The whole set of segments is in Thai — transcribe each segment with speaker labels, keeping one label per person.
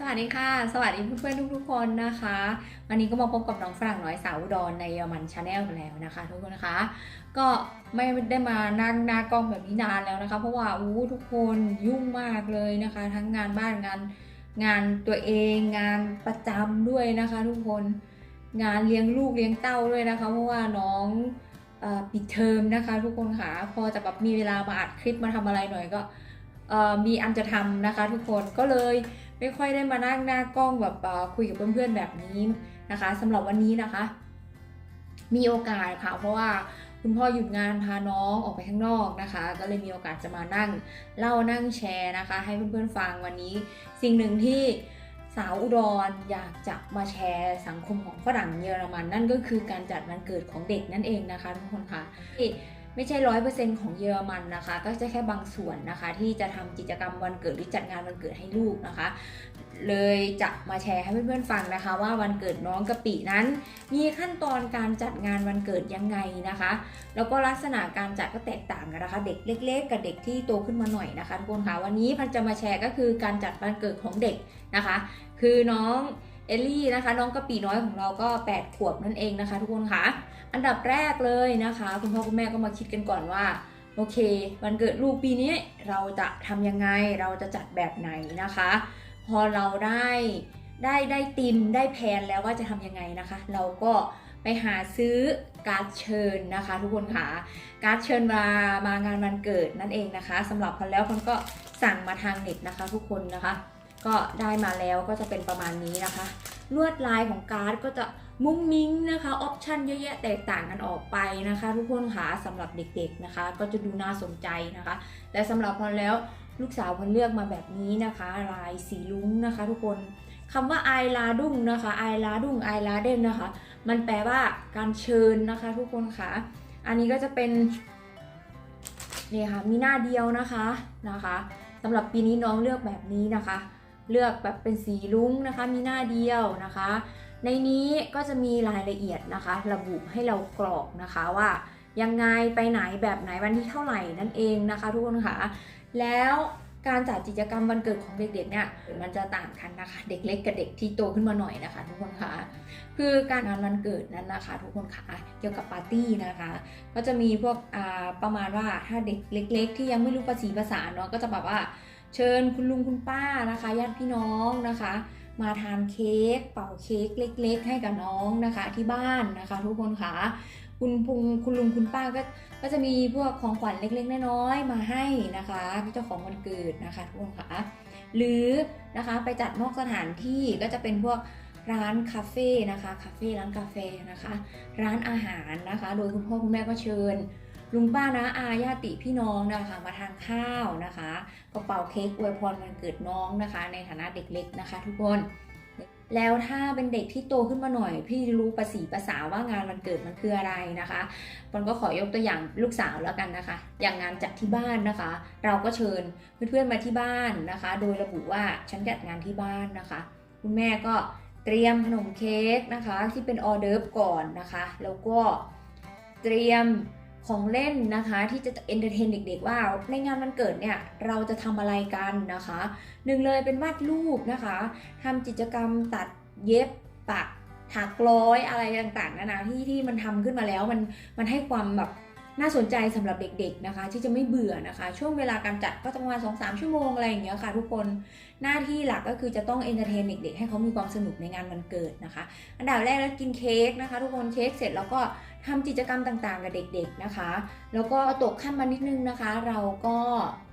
Speaker 1: สวัสดีค่ะ สวัสดีเพื่อนๆทุกๆคนนะคะ วันนี้ก็มาพบกับน้องฝรั่งน้อยสาวอุดรในเยอรมันชาแนลแล้วนะคะ ทุกคนนะคะ ก็ไม่ได้มานั่งหน้ากล้องแบบนี้นานแล้วนะคะ เพราะว่าอู้ทุกคนยุ่งมากเลยนะคะ ทั้งงานบ้านงานงานตัวเองงานประจำด้วยนะคะ ทุกคนงานเลี้ยงลูกเลี้ยงเต้าด้วยนะคะ เพราะว่าน้องอปิดเทอมนะคะ ทุกคนค่ะพอจะแบบมีเวลามาอัดคลิปมาทำอะไรหน่อยก็มีอันจะทำนะคะ ทุกคนก็เลย ไม่ค่อยได้มานั่งหน้ากล้องแบบคุยกับเพื่อนๆแบบนี้นะคะสำหรับวันนี้นะคะ มีโอกาสค่ะ เพราะว่าคุณพ่อหยุดงานพาน้องออกไปข้างนอกนะคะ ก็เลยมีโอกาสจะมานั่งเล่านั่งแชร์นะคะ ให้เพื่อนๆฟังวันนี้ สิ่งหนึ่งที่สาวอุดรอยากจะมาแชร์สังคมของฝรั่งเยอรมัน นั่นก็คือการจัดวันเกิดของเด็กนั่นเองนะคะทุกคนค่ะ ไม่ใช่ร้อยเปอร์เซ็นต์ของเยอรมันนะคะ ก็จะแค่บางส่วนนะคะ ที่จะทำกิจกรรมวันเกิดหรือจัดงานวันเกิดให้ลูกนะคะ เลยจะมาแชร์ให้เพื่อนๆฟังนะคะ ว่าวันเกิดน้องกะปินั้น มีขั้นตอนการจัดงานวันเกิดยังไงนะคะ แล้วก็ลักษณะการจัดก็แตกต่างกันนะคะ เด็กเล็ก ๆ กับเด็กที่โตขึ้นมาหน่อยนะคะทุกคนค่ะวันนี้พันจะมาแชร์ก็คือการจัดวันเกิดของเด็กนะคะ คือน้องเอลลี่นะคะ น้องกะปิน้อยของเราก็ 8 ขวบนั่นเองนะคะ ทุกคนค่ะ อันดับแรกเลยนะคะ คุณพ่อคุณแม่ก็มาคิดกันก่อนว่าโอเค วันเกิดลูกปีนี้เราจะทำยังไงเราจะจัดแบบไหนนะคะ พอเราได้ได้ได้ติมได้แผนแล้วว่าจะทำยังไงนะคะ เราก็ไปหาซื้อการ์ดเชิญนะคะ ทุกคนค่ะการ์ดเชิญมามางานวันเกิดนั่นเองนะคะสำหรับพันแล้วพันก็สั่งมาทางเน็ตนะคะ ทุกคนนะคะ ก็ได้มาแล้วก็จะเป็นประมาณนี้นะคะ ลวดลายของการ์ดก็จะ มุ้งมิ้งนะคะออปชันเยอะแยะแตกต่างกันออกไปนะคะ ทุกคนค่ะสำหรับเด็กๆนะคะ ก็จะดูน่าสนใจนะคะ แต่สำหรับพอแล้วลูกสาวพอเลือกมาแบบนี้นะคะ ลายสีลุ้งนะคะ ทุกคนคำว่าไอลาดุ้งนะคะไอลาดุ้งไอลาเด่นนะคะ มันแปลว่าการเชิญนะคะ ทุกคนค่ะอันนี้ก็จะเป็นนี่ค่ะมีหน้าเดียวนะคะนะคะสำหรับปีนี้น้องเลือกแบบนี้นะคะ เลือกแบบเป็นสีลุ้งนะคะ มีหน้าเดียวนะคะ ในนี้ก็จะมีรายละเอียดนะคะ ระบุให้เรากรอกนะคะว่ายังไงไปไหนแบบไหนวันที่เท่าไหร่นั่นเองนะคะทุกคนค่ะ แล้วการจัดกิจกรรมวันเกิดของเด็กๆเนี่ยมันจะต่างกันนะคะ เด็กเล็กกับเด็กที่โตขึ้นมาหน่อยนะคะ ทุกคนค่ะคือการงานวันเกิดนั้นนะคะ ทุกคนค่ะเกี่ยวกับปาร์ตี้นะคะ ก็จะมีพวกอ่าประมาณว่าถ้าเด็กเล็ก ๆ ที่ยังไม่รู้ภาษีภาษาเนาะก็จะแบบว่าเชิญคุณลุงคุณป้านะคะญาติพี่น้องนะคะ มาทานเค้กเป่าเค้กเล็ก ๆ ให้กับน้องนะคะ ที่บ้านนะคะ ทุกคนค่ะคุณพุงคุณลุงคุณป้าก็ก็จะมีพวกของขวัญเล็กๆน้อยๆมาให้นะคะเจ้าของวันเกิดนะคะทุกคนค่ะหรือนะคะไปจัดนอกสถานที่ก็จะเป็นพวกร้านคาเฟ่นะคะคาเฟ่ร้านกาแฟนะคะ ร้านอาหารนะคะ โดยคุณพ่อคุณแม่ก็เชิญ ลุงป้านะอาญาติพี่น้องนะคะมาทานข้าวนะคะก็เป่าเค้กอวยพรวันเกิดน้องนะคะ ในฐานะเด็กเล็กนะคะ ทุกคนแล้วถ้าเป็นเด็กที่โตขึ้นมาหน่อย พี่รู้ภาษีภาษาว่างานวันเกิดมันคืออะไรนะคะปอนก็ขอยกตัวอย่างลูกสาวแล้วกันนะคะ อย่างงานจัดที่บ้านนะคะ เราก็เชิญเพื่อนๆมาที่บ้านนะคะ โดยระบุว่าฉันจัดงานที่บ้านนะคะ คุณแม่ก็เตรียมขนมเค้กนะคะ ที่เป็นออเดิร์ฟก่อนนะคะ แล้วก็เตรียม ของเล่นนะคะที่จะเอนเตอร์เทนเด็กๆว่าในงานวันเกิดเนี่ยเราจะทำอะไรกันนะคะหนึ่งเลยเป็นวาดรูปนะคะทำกิจกรรมตัดเย็บปักถักร้อยอะไรต่างๆนานาที่ที่มันทำขึ้นมาแล้วมันมันให้ความแบบ น่าสนใจสำหรับเด็กๆนะคะ ที่จะไม่เบื่อนะคะ ช่วงเวลาการจัดก็ประมาณ2-3ชั่วโมงอะไรอย่างเงี้ยค่ะทุกคนหน้าที่หลักก็คือจะต้องเอนเตอร์เทนเด็กๆให้เขามีความสนุกในงานวันเกิดนะคะ อันดับแรกแล้วกินเค้กนะคะ ทุกคนเค้กเสร็จแล้วก็ทำกิจกรรมต่างๆ กับเด็กๆนะคะ แล้วก็ตกขั้นมานิดนึงนะคะ เราก็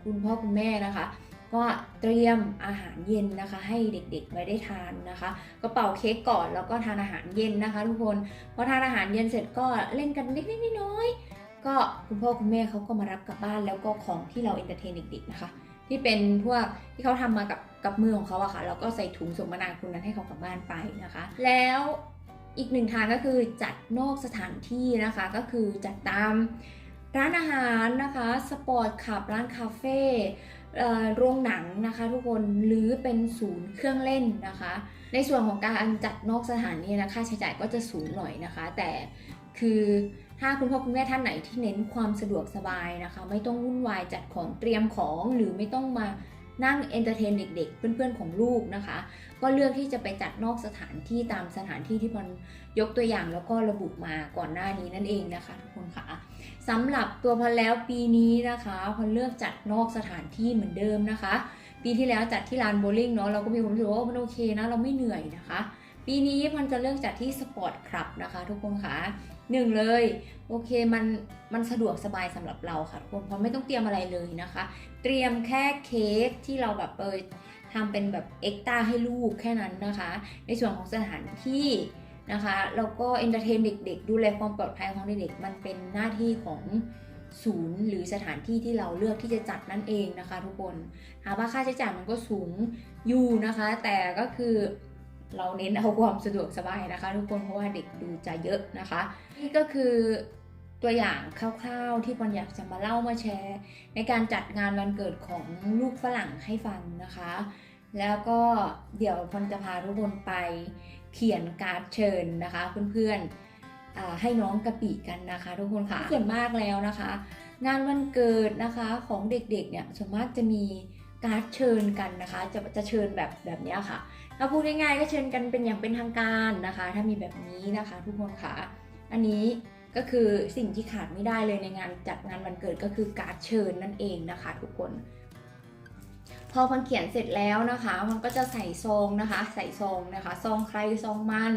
Speaker 1: คุณพ่อคุณแม่นะคะก็เตรียมอาหารเย็นนะคะ ให้เด็กๆไว้ได้ทานนะคะก็เป่าเค้กก่อนแล้วก็ทานอาหารเย็นนะคะ ทุกคนพอทานอาหารเย็นเสร็จก็เล่นกันเล็กๆน้อยๆ ก็คุณพ่อคุณแม่เขาก็มารับกลับบ้านแล้วก็ของที่เราเอนเตอร์เทนเด็กๆนะคะ ที่เป็นพวกที่เขาทำมากับกับมือของเขาอะค่ะแล้วก็ใส่ถุงส่งมนาคุณนั้นให้เขากลับบ้านไปนะคะ แล้วอีกหนึ่งทางก็คือจัดนอกสถานที่นะคะ ก็คือจัดตามร้านอาหารนะคะสปอร์ตคลับร้านคาเฟ่โรงหนังนะคะ ทุกคนหรือเป็นศูนย์เครื่องเล่นนะคะ ในส่วนของการจัดนอกสถานที่นะค่าใช้จ่ายก็จะสูงหน่อยนะคะ แต่คือ ถ้าคุณพ่อคุณแม่ท่านไหนที่เน้นความสะดวกสบายนะคะ ไม่ต้องวุ่นวายจัดของเตรียมของหรือไม่ต้องมานั่งเอนเตอร์เทนเด็กๆ เพื่อนๆของลูกนะคะ ก็เลือกที่จะไปจัดนอกสถานที่ตามสถานที่ที่พอนยกตัวอย่างแล้วก็ระบุมาก่อนหน้านี้นั่นเองนะคะ ทุกคนค่ะสำหรับตัวพอนแล้วปีนี้นะคะพอนเลือกจัดนอกสถานที่เหมือนเดิมนะคะ ปีที่แล้วจัดที่ลานโบว์ลิ่งเนาะเราก็มีความรู้สึกว่ามันโอเคนะเราไม่เหนื่อยนะคะ ปีนี้มันจะเลือกจัดที่สปอร์ตคลับนะคะ ทุกคนคะหนึ่งเลยโอเคมันมันสะดวกสบายสำหรับเราค่ะทุกคนเพราะไม่ต้องเตรียมอะไรเลยนะคะ เตรียมแค่เค้กที่เราแบบเออทำเป็นแบบเอ็กต้าให้ลูกแค่นั้นนะคะ ในส่วนของสถานที่นะคะแล้วก็เอนเตอร์เทนเด็ก ๆ ดูแลความปลอดภัยของเด็กๆมันเป็นหน้าที่ของศูนย์หรือสถานที่ที่เราเลือกที่จะจัดนั่นเองนะคะ ทุกคนถาว่าค่าใช้จ่ายมันก็สูงอยู่นะคะ แต่ก็คือ เราเน้นเอาความสะดวกสบายนะคะทุกคนเพราะว่าเด็กดูจะเยอะนะคะ นี่ก็คือตัวอย่างคร่าวๆที่ปอนอยากจะมาเล่ามาแชร์ ในการจัดงานวันเกิดของลูกฝรั่งให้ฟังนะคะ แล้วก็เดี๋ยวพอนจะพาทุกคนไปเขียนการ์ดเชิญนะคะ เพื่อนๆให้น้องกะปิกันนะคะ ทุกคนค่ะส่วนมากแล้วนะคะ งานวันเกิดนะคะของเด็กๆเนี่ยส่วนมากจะมี การ์ดเชิญกันนะคะ จะจะเชิญแบบแบบนี้ค่ะ ถ้าพูดง่ายๆก็เชิญกันเป็นอย่างเป็นทางการนะคะ ถ้ามีแบบนี้นะคะ ทุกคนค่ะ อันนี้ก็คือสิ่งที่ขาดไม่ได้เลยในงานจัดงานวันเกิดก็คือการ์ดเชิญนั่นเองนะคะ ทุกคน พอพันเขียนเสร็จแล้วนะคะ มันก็จะใส่ซองนะคะ ใส่ซองนะคะซองใครซองมัน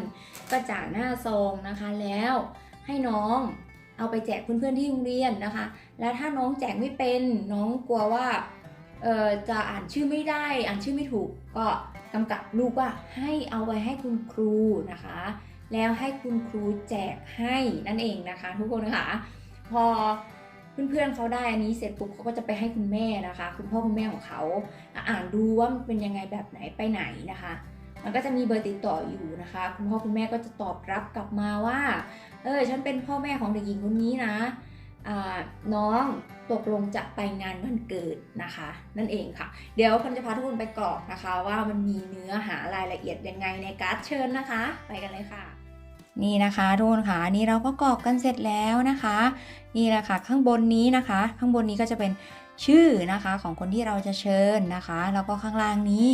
Speaker 1: ก็จ่าหน้าซองนะคะแล้วให้น้องเอาไปแจกเพื่อนๆที่โรงเรียนนะคะ แล้วถ้าน้องแจกไม่เป็นน้องกลัวว่า จะอ่านชื่อไม่ได้ อ่านชื่อไม่ถูก ก็กำกับลูกว่าให้เอาไว้ให้คุณครูนะคะ แล้วให้คุณครูแจกให้นั่นเองนะคะ ทุกคนค่ะพอเพื่อนๆเขาได้อันนี้เสร็จปุ๊บเขาก็จะไปให้คุณแม่นะคะ คุณพ่อคุณแม่ของเขาอ่านดูว่ามันเป็นยังไงแบบไหนไปไหนนะคะ มันก็จะมีเบอร์ติดต่ออยู่นะคะ คุณพ่อคุณแม่ก็จะตอบรับกลับมาว่า เออฉันเป็นพ่อแม่ของเด็กหญิงคนนี้นะ น้องตกลงจะไปงานวันเกิดนะคะ นั่นเองค่ะ เดี๋ยวพันจะพาทุกคนไปกรอกนะคะ ว่ามันมีเนื้อหารายละเอียดยังไงในการ์ดเชิญนะคะ ไปกันเลยค่ะ นี่นะคะทุกคนค่ะนนี้เราก็กรอกกันเสร็จแล้วนะคะ นี่แหละค่ะข้างบนนี้นะคะ ข้างบนนี้ก็จะเป็นชื่อนะคะของคนที่เราจะเชิญนะคะ แล้วก็ข้างล่างนี้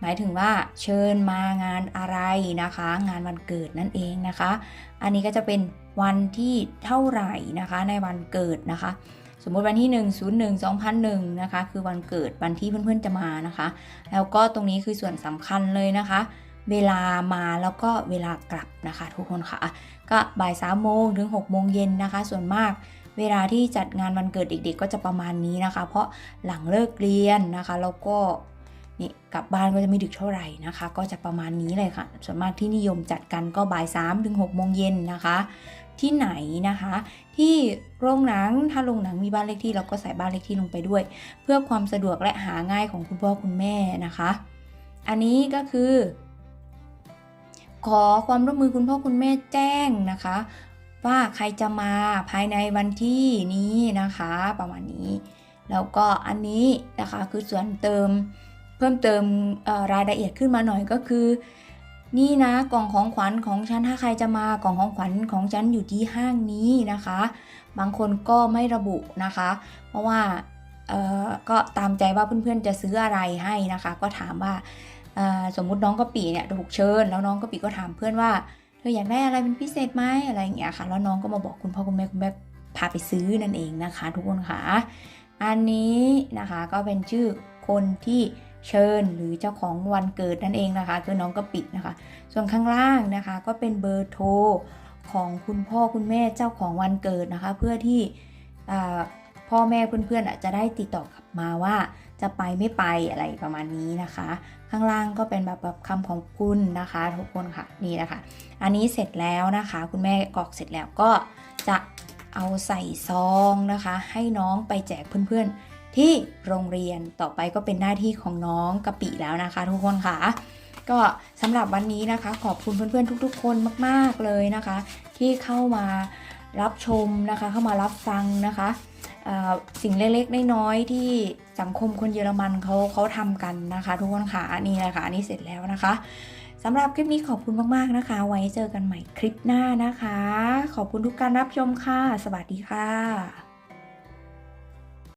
Speaker 1: หมายถึงว่าเชิญมางานอะไรนะคะ งานวันเกิดนั่นเองนะคะ อันนี้ก็จะเป็น วันที่เท่าไหร่นะคะในวันเกิดนะคะ สมมติวันที่ 1 01 2001นะคะคือวันเกิดวันที่เพื่อนๆจะมานะคะ แล้วก็ตรงนี้คือส่วนสำคัญเลยนะคะ เวลามาแล้วก็เวลากลับนะคะ ทุกคนค่ะ ก็บ่ายสามโมงถึง6โมงเย็นนะคะ ส่วนมากเวลาที่จัดงานวันเกิดเด็กๆ ก็จะประมาณนี้นะคะ เพราะหลังเลิกเรียนนะคะแล้วก็นี่กลับบ้านก็จะไม่ดึกเท่าไหร่นะคะ ก็จะประมาณนี้เลยค่ะ ส่วนมากที่นิยมจัดกันก็บ่ายสามถึงหกโมงเย็นนะคะ ที่ไหนนะคะ ที่โรงหนังถ้าโรงหนังมีบ้านเลขที่เราก็ใส่บ้านเลขที่ลงไปด้วย เพื่อความสะดวกและหาง่ายของคุณพ่อคุณแม่นะคะ อันนี้ก็คือ ขอความร่วมมือคุณพ่อคุณแม่แจ้งนะคะ ว่าใครจะมาภายในวันที่นี้นะคะ ประมาณนี้ แล้วก็อันนี้นะคะคือส่วนเติมเพิ่มเติมรายละเอียดขึ้นมาหน่อยก็คือ นี่นะกล่องของขวัญของฉันถ้าใครจะมากล่องของขวัญของฉันอยู่ที่ห้างนี้นะคะ บางคนก็ไม่ระบุนะคะ เพราะว่าเออก็ตามใจว่าเพื่อนๆจะซื้ออะไรให้นะคะ ก็ถามว่าสมมุติน้องกะปีเนี่ยถูกเชิญ แล้วน้องกะปีก็ถามเพื่อนว่าเธออยากได้อะไรเป็นพิเศษไหมอะไรอย่างเงี้ยค่ะแล้วน้องก็มาบอกคุณพ่อคุณแม่คุณแม่พาไปซื้อนั่นเองนะคะ ทุกคนค่ะ อันนี้นะคะก็เป็นชื่อคนที่ เชิญหรือเจ้าของวันเกิดนั่นเองนะคะคือน้องกะปินะคะ ส่วนข้างล่างนะคะก็เป็นเบอร์โทรของคุณพ่อคุณแม่เจ้าของวันเกิดนะคะ เพื่อที่พ่อแม่เพื่อนๆจะได้ติดต่อกลับมาว่าจะไปไม่ไปอะไรประมาณนี้นะคะ ข้างล่างก็เป็นแบบแบบคำของคุณนะคะ ทุกคนค่ะนี่นะคะ อันนี้เสร็จแล้วนะคะ คุณแม่กรอกเสร็จแล้วก็จะเอาใส่ซองนะคะ ให้น้องไปแจกเพื่อนๆ ที่โรงเรียนต่อไปก็เป็นหน้าที่ของน้องกะปิแล้วนะคะ ทุกคนค่ะ ก็สำหรับวันนี้นะคะ ขอบคุณเพื่อนๆทุก ๆ คนมาก ๆเลยนะคะ ที่เข้ามารับชมนะคะ เข้ามารับฟังนะคะสิ่งเล็กๆน้อยๆที่สังคมคนเยอรมันเขาเขาทำกันนะคะ ทุกคนค่ะนี่แหละค่ะอันนี้เสร็จแล้วนะคะสำหรับคลิปนี้ขอบคุณมากๆนะคะ ไว้เจอกันใหม่คลิปหน้านะคะ ขอบคุณทุกการรับชมค่ะ สวัสดีค่ะ